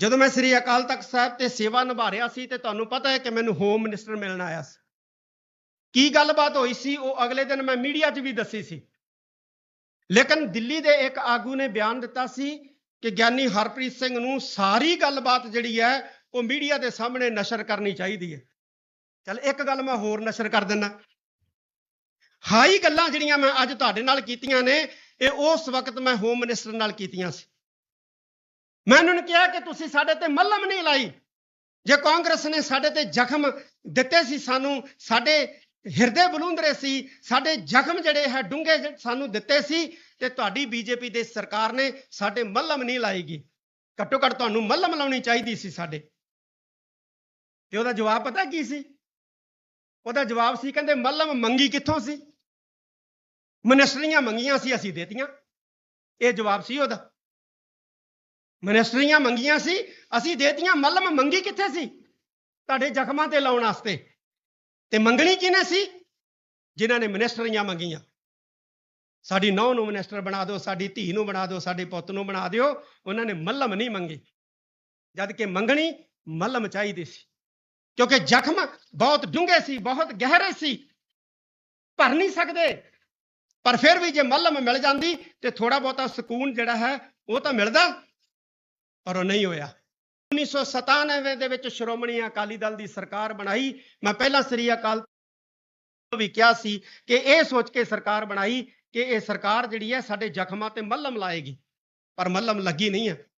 ਜਦੋਂ ਮੈਂ ਸ੍ਰੀ ਅਕਾਲ ਤਖਤ ਸਾਹਿਬ ਤੇ ਸੇਵਾ ਨਿਭਾ ਰਿਹਾ ਸੀ ਤੇ ਤੁਹਾਨੂੰ ਪਤਾ ਹੈ ਕਿ ਮੈਨੂੰ ਹੋਮ ਮਿਨਿਸਟਰ ਮਿਲਣ ਆਇਆ ਸੀ। ਕੀ ਗੱਲਬਾਤ ਹੋਈ ਸੀ, ਉਹ ਅਗਲੇ ਦਿਨ ਮੈਂ ਮੀਡੀਆ 'ਚ ਵੀ ਦੱਸੀ ਸੀ। ਲੇਕਿਨ ਦਿੱਲੀ ਦੇ ਇੱਕ ਆਗੂ ਨੇ ਬਿਆਨ ਦਿੱਤਾ ਸੀ ਕਿ ਗਿਆਨੀ ਹਰਪ੍ਰੀਤ ਸਿੰਘ ਨੂੰ ਸਾਰੀ ਗੱਲਬਾਤ ਜਿਹੜੀ ਹੈ, ਉਹ ਮੀਡੀਆ ਦੇ ਸਾਹਮਣੇ ਨਸ਼ਰ ਕਰਨੀ ਚਾਹੀਦੀ ਹੈ। ਚਲ ਇੱਕ ਗੱਲ ਮੈਂ ਹੋਰ ਨਸ਼ਰ ਕਰ ਦਿੰਦਾ ਹਾਈ ਗੱਲਾਂ ਜਿਹੜੀਆਂ ਮੈਂ ਅੱਜ ਤੁਹਾਡੇ ਨਾਲ ਕੀਤੀਆਂ ਨੇ, ਇਹ ਉਸ ਵਕਤ ਮੈਂ ਹੋਮ ਮਿਨਿਸਟਰ ਨਾਲ ਕੀਤੀਆਂ ਸੀ। ਮੈਂ ਉਹਨਾਂ ਨੂੰ ਕਿਹਾ ਕਿ ਤੁਸੀਂ ਸਾਡੇ ਤੇ ਮੱਲਮ ਨਹੀਂ ਲਾਈ। ਜੇ ਕਾਂਗਰਸ ਨੇ ਸਾਡੇ ਤੇ ਜ਼ਖਮ ਦਿੱਤੇ ਸੀ, ਸਾਨੂੰ ਸਾਡੇ ਹਿਰਦੇ ਬਲੂੰਦਰੇ ਸੀ, ਸਾਡੇ ਜ਼ਖਮ ਜਿਹੜੇ ਹੈ ਡੂੰਘੇ ਸਾਨੂੰ ਦਿੱਤੇ ਸੀ, ਤੇ ਤੁਹਾਡੀ ਬੀਜੇਪੀ ਦੇ ਸਰਕਾਰ ਨੇ ਸਾਡੇ ਮੱਲਮ ਨਹੀਂ ਲਾਏਗੀ ਘੱਟੋ ਘੱਟ ਤੁਹਾਨੂੰ ਮੱਲਮ ਲਾਉਣੀ ਚਾਹੀਦੀ ਸੀ ਸਾਡੇ। ਤੇ ਉਹਦਾ ਜਵਾਬ ਪਤਾ ਕੀ ਸੀ? ਉਹਦਾ ਜਵਾਬ ਸੀ, ਕਹਿੰਦੇ ਮੱਲਮ ਮੰਗੀ ਕਿੱਥੋਂ ਸੀ? ਮਨਿਸਟਰੀਆਂ ਮੰਗੀਆਂ ਸੀ, ਅਸੀਂ ਦੇਤੀਆਂ। ਇਹ ਜਵਾਬ ਸੀ ਉਹਦਾ। ਮਨਿਸਟਰੀਆਂ ਮੰਗੀਆਂ ਸੀ, ਅਸੀਂ ਦੇਤੀਆਂ, ਮੱਲਮ ਮੰਗੀ ਕਿੱਥੇ ਸੀ? ਤੁਹਾਡੇ ਜ਼ਖਮਾਂ ਤੇ ਲਾਉਣ ਵਾਸਤੇ। ਤੇ ਮੰਗਣੀ ਕਿਹਨੇ ਸੀ? ਜਿਨ੍ਹਾਂ ਨੇ ਮਨਿਸਟਰੀਆਂ ਮੰਗੀਆਂ। ਸਾਡੀ ਨੌ ਨੂੰ ਮਨਿਸਟਰ ਬਣਾ ਦਿਓ, ਸਾਡੀ ਧੀ ਨੂੰ ਬਣਾ ਦਿਓ, ਸਾਡੇ ਪੁੱਤ ਨੂੰ ਬਣਾ ਦਿਓ, ਉਹਨਾਂ ਨੇ ਮੱਲਮ ਨਹੀਂ ਮੰਗੀ। ਜਦ ਕਿ ਮੰਗਣੀ ਮੱਲਮ ਚਾਹੀਦੀ ਸੀ। ਕਿਉਂਕਿ ਜ਼ਖਮ ਬਹੁਤ ਡੂੰਘੇ ਸੀ, ਬਹੁਤ ਗਹਿਰੇ ਸੀ। ਭਰ ਨਹੀਂ ਸਕਦੇ। ਪਰ ਫਿਰ ਵੀ ਜੇ ਮੱਲਮ ਮਿਲ ਜਾਂਦੀ ਤੇ ਥੋੜਾ ਬਹੁਤਾ ਸਕੂਨ ਜਿਹੜਾ ਹੈ, ਉਹ ਤਾਂ ਮਿਲਦਾ। ਪਰ ਉਹ ਨਹੀਂ ਹੋਇਆ। 1997 ਦੇ ਵਿੱਚ ਸ਼੍ਰੋਮਣੀ ਅਕਾਲੀ ਦਲ ਦੀ ਸਰਕਾਰ ਬਣਾਈ। ਮੈਂ ਪਹਿਲਾਂ ਸ੍ਰੀ ਅਕਾਲ ਵੀ ਕਿਹਾ ਸੀ ਕਿ ਇਹ ਸੋਚ ਕੇ ਸਰਕਾਰ ਬਣਾਈ ਕਿ ਇਹ ਸਰਕਾਰ ਜਿਹੜੀ ਹੈ ਸਾਡੇ ਜ਼ਖਮਾਂ ਤੇ ਮੱਲਮ ਲਾਏਗੀ। ਪਰ ਮੱਲਮ ਲੱਗੀ ਨਹੀਂ ਹੈ।